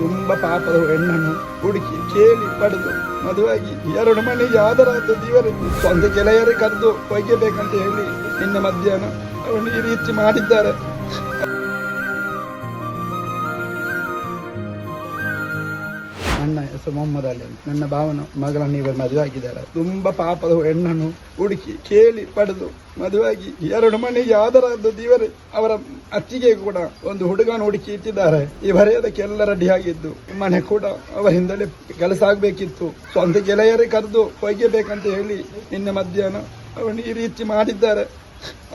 ತುಂಬಾ ಪಾಪದ ಹೆಣ್ಣನ್ನು ಹುಡುಕಿ ಕೇಳಿ ಪಡೆದು ಮದುವಾಗಿ ಎರಡು ಮನೆ ಆದರಾದ ದೇವರು ಸ್ವಂತ ಗೆಳೆಯರೇ ಕರೆದು ಒಯ್ಯಬೇಕಂತ ಹೇಳಿ ನಿನ್ನೆ ಮಧ್ಯಾಹ್ನ ಅವನು ಈ ರೀತಿ ಮಾಡಿದ್ದಾರೆ. ನನ್ನ ಹೆಸರು ಮೊಹಮ್ಮದ್ ಅಲಿ ಅಂತ. ನನ್ನ ಭಾವನ, ಮಗಳನ್ನು ಇವರು ಮದುವೆ ಆಗಿದ್ದಾರೆ. ತುಂಬಾ ಪಾಪದ ಹೆಣ್ಣನ್ನು ಹುಡುಕಿ, ಕೇಳಿ, ಪಡೆದು ಮದುವಾಗಿ ಎರಡು ಮನೆಗೆ ಆದರಾದ ಇವರೇ ಅವರ ಅತ್ತಿಗೆ ಕೂಡ ಒಂದು ಹುಡುಗನ ಹುಡುಕಿ ಇಟ್ಟಿದ್ದಾರೆ. ಇವರೇ ಅದಕ್ಕೆ ಎಲ್ಲ ರೆಡಿ ಆಗಿದ್ದು, ಮನೆ ಕೂಡ ಅವರಿಂದಲೇ ಕೆಲಸ ಆಗ್ಬೇಕಿತ್ತು. ಸ್ವಂತ ಗೆಳೆಯರೇ ಕರೆದು ಒಯ್ಯಬೇಕಂತ ಹೇಳಿ ನಿನ್ನೆ ಮಧ್ಯಾಹ್ನ ಅವನು ಈ ರೀತಿ ಮಾಡಿದ್ದಾರೆ.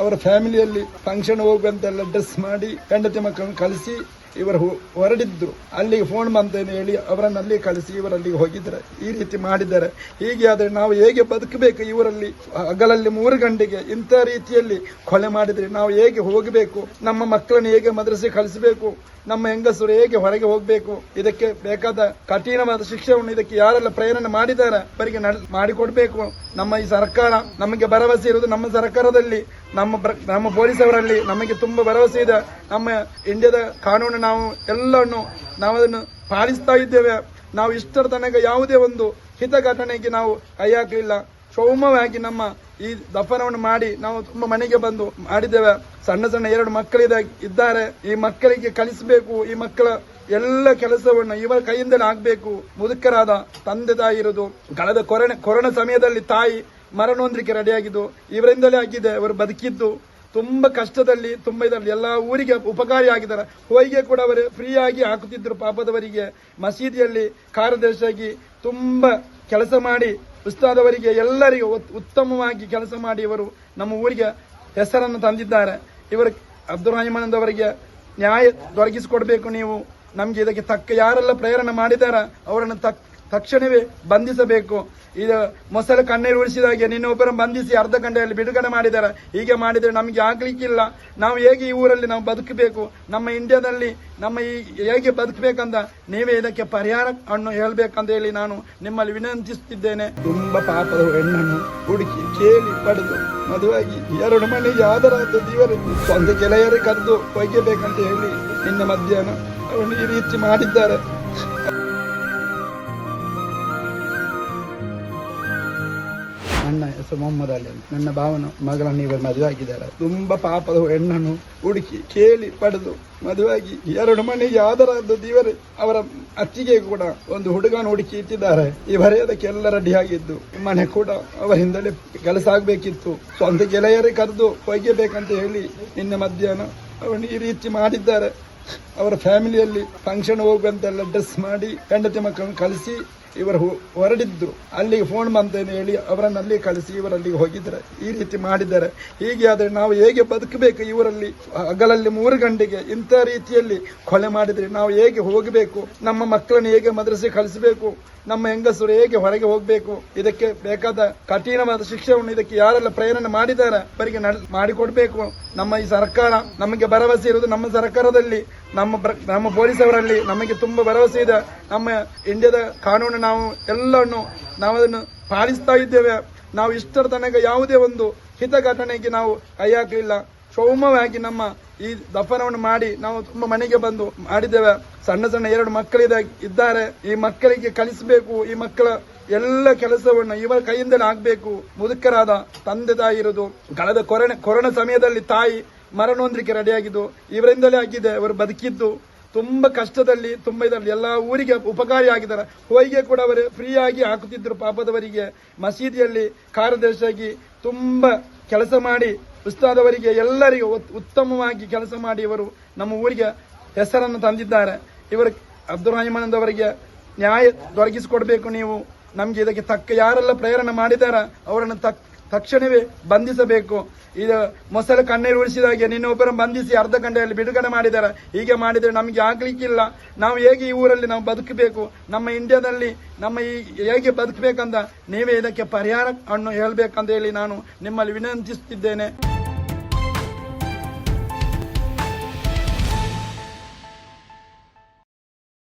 ಅವರ ಫ್ಯಾಮಿಲಿಯಲ್ಲಿ ಫಂಕ್ಷನ್ ಹೋಗುವಂತೆಲ್ಲ ಡ್ರೆಸ್ ಮಾಡಿ, ಹೆಂಡತಿ ಮಕ್ಕಳನ್ನು ಕಳಿಸಿ ಇವರು ಹೊರಡಿದ್ರು. ಅಲ್ಲಿಗೆ ಫೋನ್ ಬಂತೇನೆ ಹೇಳಿ ಅವರನ್ನು ಅಲ್ಲಿ ಕಳಿಸಿ, ಇವರಲ್ಲಿಗೆ ಹೋಗಿದ್ದಾರೆ. ಈ ರೀತಿ ಮಾಡಿದ್ದಾರೆ. ಹೀಗೆ ಆದರೆ ನಾವು ಹೇಗೆ ಬದುಕಬೇಕು ಇವರಲ್ಲಿ? ಹಗಲಲ್ಲಿ ಮೂರು ಗಂಟೆಗೆ ಇಂಥ ರೀತಿಯಲ್ಲಿ ಕೊಲೆ ಮಾಡಿದರೆ ನಾವು ಹೇಗೆ ಹೋಗಬೇಕು? ನಮ್ಮ ಮಕ್ಕಳನ್ನು ಹೇಗೆ ಮದ್ರಸೆ ಕಳಿಸಬೇಕು? ನಮ್ಮ ಹೆಂಗಸರು ಹೇಗೆ ಹೊರಗೆ ಹೋಗಬೇಕು? ಇದಕ್ಕೆ ಬೇಕಾದ ಕಠಿಣವಾದ ಶಿಕ್ಷೆಯನ್ನು ಇದಕ್ಕೆ ಯಾರೆಲ್ಲ ಪ್ರೇರಣೆ ಮಾಡಿದ್ದಾರೆ? ಅವರಿಗೆ ಮಾಡಿಕೊಡ್ಬೇಕು. ನಮ್ಮ ಈ ಸರ್ಕಾರ ನಮಗೆ ಭರವಸೆ ಇರುವುದು ನಮ್ಮ ಸರ್ಕಾರದಲ್ಲಿ. ನಮ್ಮ ನಮ್ಮ ಪೊಲೀಸ್ ಅವರಲ್ಲಿ ನಮಗೆ ತುಂಬ ಭರವಸೆ ಇದೆ. ನಮ್ಮ ಇಂಡಿಯಾದ ಕಾನೂನು ನಾವು ಎಲ್ಲವನ್ನು ನಾವು ಅದನ್ನು ಪಾಲಿಸ್ತಾ ಇದ್ದೇವೆ. ನಾವು ಇಷ್ಟರ ತನಕ ಯಾವುದೇ ಒಂದು ಹಿತಘಟನೆಗೆ ನಾವು ಕೈ ಹಾಕಲಿಲ್ಲ. ಸೌಮ್ಯವಾಗಿ ನಮ್ಮ ಈ ದಫನವನ್ನು ಮಾಡಿ ನಾವು ತುಂಬಾ ಮನೆಗೆ ಬಂದು ಮಾಡಿದ್ದೇವೆ. ಸಣ್ಣ ಸಣ್ಣ ಎರಡು ಮಕ್ಕಳಿದ, ಇದ್ದಾರೆ. ಈ ಮಕ್ಕಳಿಗೆ ಕಲಿಸಬೇಕು. ಈ ಮಕ್ಕಳ ಎಲ್ಲ ಕೆಲಸವನ್ನು ಇವರ ಕೈಯಿಂದಲೇ ಆಗಬೇಕು. ಮುದುಕರಾದ ತಂದೆ ತಾಯಿ ಇರುವುದು. ಕಳೆದ ಕೊರೋನಾ ಕೊರೋನಾ ಸಮಯದಲ್ಲಿ ತಾಯಿ ಮರಣೊಂದ್ರಿಕೆ ರೆಡಿಯಾಗಿದ್ದು ಇವರಿಂದಲೇ ಆಗಿದೆ, ಅವರು ಬದುಕಿದ್ದು. ತುಂಬಾ ಕಷ್ಟದಲ್ಲಿ, ತುಂಬಾ ಇದರಲ್ಲಿ ಎಲ್ಲ ಊರಿಗೆ ಉಪಕಾರಿ ಆಗಿದ್ದಾರೆ. ಹೋಯಿಗೆ ಕೂಡ ಅವರು ಫ್ರೀಯಾಗಿ ಹಾಕುತ್ತಿದ್ದರು ಪಾಪದವರಿಗೆ. ಮಸೀದಿಯಲ್ಲಿ ಕಾರ್ಯದರ್ಶಿಯಾಗಿ ತುಂಬಾ ಕೆಲಸ ಮಾಡಿ ಉಸ್ತಾದವರಿಗೆ ಎಲ್ಲರಿಗೂ ಉತ್- ಉತ್ತಮವಾಗಿ ಕೆಲಸ ಮಾಡಿ ಇವರು ನಮ್ಮ ಊರಿಗೆ ಹೆಸರನ್ನು ತಂದಿದ್ದಾರೆ. ಇವರು ಅಬ್ದುಲ್ ರಹಮಾನ್ ಅವರಿಗೆ ನ್ಯಾಯ ದೊರಕಿಸಿಕೊಡ್ಬೇಕು ನೀವು. ನಮಗೆ ಇದಕ್ಕೆ ತಕ್ಕ ಯಾರೆಲ್ಲ ಪ್ರೇರಣೆ ಮಾಡಿದಾರ ಅವರನ್ನು ತಕ್ ತಕ್ಷಣವೇ ಬಂಧಿಸಬೇಕು. ಇದು ಮೊಸಳೆ ಕಣ್ಣೀರು ಉಳಿಸಿದಾಗೆ ನಿನ್ನೊಬ್ಬರ ಬಂಧಿಸಿ ಅರ್ಧ ಗಂಟೆಯಲ್ಲಿ ಬಿಡುಗಡೆ ಮಾಡಿದ್ದಾರೆ ಹೀಗೆ ಮಾಡಿದರೆ ನಮಗೆ ಆಗ್ಲಿಕ್ಕಿಲ್ಲ. ನಾವು ಹೇಗೆ ಈ ಊರಲ್ಲಿ ನಾವು ಬದುಕಬೇಕು? ನಮ್ಮ ಇಂಡಿಯಾದಲ್ಲಿ ನಮ್ಮ ಈ ಹೇಗೆ ಬದುಕಬೇಕಂತ ನೀವೇ ಇದಕ್ಕೆ ಪರಿಹಾರ ಅನ್ನು ಹೇಳಬೇಕಂತ ಹೇಳಿ ನಾನು ನಿಮ್ಮಲ್ಲಿ ವಿನಂತಿಸುತ್ತಿದ್ದೇನೆ. ತುಂಬಾ ಪಾಪದ ಹೆಣ್ಣನ್ನು ಹುಡುಕಿ ಕೇಳಿ ಪಡೆದು ಮದುವಾಗಿ ಎರಡು ಮನೆಗೆ ಆದರಾದ ದೇವರು ಒಂದು ಗೆಳೆಯರೇ ಕರೆದು ಒಯ್ಯಬೇಕಂತ ಹೇಳಿ ನಿನ್ನೆ ಮಧ್ಯಾಹ್ನ ಅವನು ಈ ರೀತಿ ಮಾಡಿದ್ದಾರೆ. ನನ್ನ ಹೆಸರು ಮೊಹಮ್ಮದ್ ಅಲಿ ಅಂತ. ನನ್ನ ಭಾವನ, ಮಗಳನ್ನು ಇವರು ಮದುವೆ ಆಗಿದ್ದಾರೆ ತುಂಬಾ ಪಾಪದ ಹೆಣ್ಣನ್ನು ಹುಡುಕಿ, ಕೇಳಿ, ಪಡೆದು ಮದುವೆಯಾಗಿ ಎರಡು ಮನೆಗೆ ಆದರಾದ ದೇವರು, ಅವರ ಅತ್ತಿಗೆ ಕೂಡ ಒಂದು ಹುಡುಗನ ಹುಡುಕಿ ಇಟ್ಟಿದ್ದಾರೆ. ಇವರೇ ಅದಕ್ಕೆ ಎಲ್ಲ ರೆಡಿ ಆಗಿದ್ದು, ಮನೆ ಕೂಡ ಅವರಿಂದಲೇ ಕೆಲಸ ಆಗ್ಬೇಕಿತ್ತು. ಸ್ವಂತ ಗೆಳೆಯರೇ ಕರೆದು ಒಯ್ಯಬೇಕಂತ ಹೇಳಿ ನಿನ್ನೆ ಮಧ್ಯಾಹ್ನ ಅವನು ಈ ರೀತಿ ಮಾಡಿದ್ದಾರೆ. ಅವರ ಫ್ಯಾಮಿಲಿಯಲ್ಲಿ ಫಂಕ್ಷನ್ ಹೋಗುವಂತೆಲ್ಲ ಡ್ರೆಸ್ ಮಾಡಿ, ಹೆಂಡತಿ ಮಕ್ಕಳನ್ನು ಕಳಿಸಿ ಇವರು ಹೊರಡಿದ್ರು. ಅಲ್ಲಿಗೆ ಫೋನ್ ಬಂತೇನೆ ಹೇಳಿ ಅವರನ್ನು ಅಲ್ಲಿ ಕಳಿಸಿ, ಇವರಲ್ಲಿಗೆ ಹೋಗಿದ್ದಾರೆ. ಈ ರೀತಿ ಮಾಡಿದ್ದಾರೆ. ಹೀಗೆ ಆದರೆ ನಾವು ಹೇಗೆ ಬದುಕಬೇಕು ಇವರಲ್ಲಿ? ಹಗಲಲ್ಲಿ ಮೂರು ಗಂಟೆಗೆ ಇಂಥ ರೀತಿಯಲ್ಲಿ ಕೊಲೆ ಮಾಡಿದ್ರೆ ನಾವು ಹೇಗೆ ಹೋಗಬೇಕು? ನಮ್ಮ ಮಕ್ಕಳನ್ನು ಹೇಗೆ ಮದ್ರಸೆ ಕಳಿಸಬೇಕು? ನಮ್ಮ ಹೆಂಗಸರು ಹೇಗೆ ಹೊರಗೆ ಹೋಗಬೇಕು? ಇದಕ್ಕೆ ಬೇಕಾದ ಕಠಿಣವಾದ ಶಿಕ್ಷೆಯನ್ನು ಇದಕ್ಕೆ ಯಾರೆಲ್ಲ ಪ್ರೇರಣೆ ಮಾಡಿದ್ದಾರೆ? ಅವರಿಗೆ ಮಾಡಿಕೊಡ್ಬೇಕು. ನಮ್ಮ ಈ ಸರ್ಕಾರ ನಮಗೆ ಭರವಸೆ ಇರುವುದು ನಮ್ಮ ಸರ್ಕಾರದಲ್ಲಿ. ನಮ್ಮ ನಮ್ಮ ಪೊಲೀಸ್ ಅವರಲ್ಲಿ ನಮಗೆ ತುಂಬ ಭರವಸೆ ಇದೆ. ನಮ್ಮ ಇಂಡಿಯಾದ ಕಾನೂನು ನಾವು ಎಲ್ಲವನ್ನು ನಾವು ಅದನ್ನು ಪಾಲಿಸ್ತಾ ಇದ್ದೇವೆ. ನಾವು ಇಷ್ಟರ ತನಕ ಯಾವುದೇ ಒಂದು ಹಿತಘಟನೆಗೆ ನಾವು ಕೈ ಹಾಕಲಿಲ್ಲ. ಸೌಮ್ಯವಾಗಿ ನಮ್ಮ ಈ ದಫನವನ್ನು ಮಾಡಿ ನಾವು ತುಂಬಾ ಮನೆಗೆ ಬಂದು ಮಾಡಿದ್ದೇವೆ. ಸಣ್ಣ ಸಣ್ಣ ಎರಡು ಮಕ್ಕಳಿದ, ಇದ್ದಾರೆ. ಈ ಮಕ್ಕಳಿಗೆ ಕಲಿಸಬೇಕು. ಈ ಮಕ್ಕಳ ಎಲ್ಲ ಕೆಲಸವನ್ನು ಇವರ ಕೈಯಿಂದಲೇ ಆಗಬೇಕು. ಮುದುಕರಾದ ತಂದೆ ತಾಯಿ ಇರೋದು ಕಳೆದ ಕೊರೋನಾ ಕೊರೋನಾ ಸಮಯದಲ್ಲಿ ತಾಯಿ ಮರಣೊಂದ್ರಿಕೆ ರೆಡಿಯಾಗಿದ್ದು ಇವರಿಂದಲೇ ಆಗಿದೆ, ಅವರು ಬದುಕಿದ್ದು. ತುಂಬಾ ಕಷ್ಟದಲ್ಲಿ, ತುಂಬಾ ಇದರಲ್ಲಿ ಎಲ್ಲ ಊರಿಗೆ ಉಪಕಾರಿ ಆಗಿದ್ದಾರೆ. ಹೋಯಿಗೆ ಕೂಡ ಅವರು ಫ್ರೀಯಾಗಿ ಹಾಕುತ್ತಿದ್ದರು ಪಾಪದವರಿಗೆ. ಮಸೀದಿಯಲ್ಲಿ ಕಾರ್ಯದರ್ಶಿಯಾಗಿ ತುಂಬಾ ಕೆಲಸ ಮಾಡಿ ಉಸ್ತಾದವರಿಗೆ ಎಲ್ಲರಿಗೂ ಉತ್- ಉತ್ತಮವಾಗಿ ಕೆಲಸ ಮಾಡಿ ಇವರು ನಮ್ಮ ಊರಿಗೆ ಹೆಸರನ್ನು ತಂದಿದ್ದಾರೆ. ಇವರು ಅಬ್ದುಲ್ ಅವರಿಗೆ ನ್ಯಾಯ ದೊರಕಿಸಿಕೊಡಬೇಕು ನೀವು. ನಮಗೆ ಇದಕ್ಕೆ ತಕ್ಕ ಯಾರೆಲ್ಲ ಪ್ರೇರಣೆ ಮಾಡಿದಾರ ಅವರನ್ನು ತಕ್ ತಕ್ಷಣವೇ ಬಂಧಿಸಬೇಕು. ಇದು ಮೊಸಳೆ ಕಣ್ಣೀರು ಉಳಿಸಿದಾಗೆ ನಿನ್ನೊಬ್ಬರ ಬಂಧಿಸಿ ಅರ್ಧ ಗಂಟೆಯಲ್ಲಿ ಬಿಡುಗಡೆ ಮಾಡಿದ್ದಾರೆ ಹೀಗೆ ಮಾಡಿದರೆ ನಮಗೆ ಆಗ್ಲಿಕ್ಕಿಲ್ಲ. ನಾವು ಹೇಗೆ ಈ ಊರಲ್ಲಿ ನಾವು ಬದುಕಬೇಕು? ನಮ್ಮ ಇಂಡಿಯಾದಲ್ಲಿ ನಮ್ಮ ಈ ಹೇಗೆ ಬದುಕಬೇಕಂತ ನೀವೇ ಇದಕ್ಕೆ ಪರಿಹಾರ ಅನ್ನು ಹೇಳಬೇಕಂತ ಹೇಳಿ ನಾನು ನಿಮ್ಮಲ್ಲಿ ವಿನಂತಿಸುತ್ತಿದ್ದೇನೆ.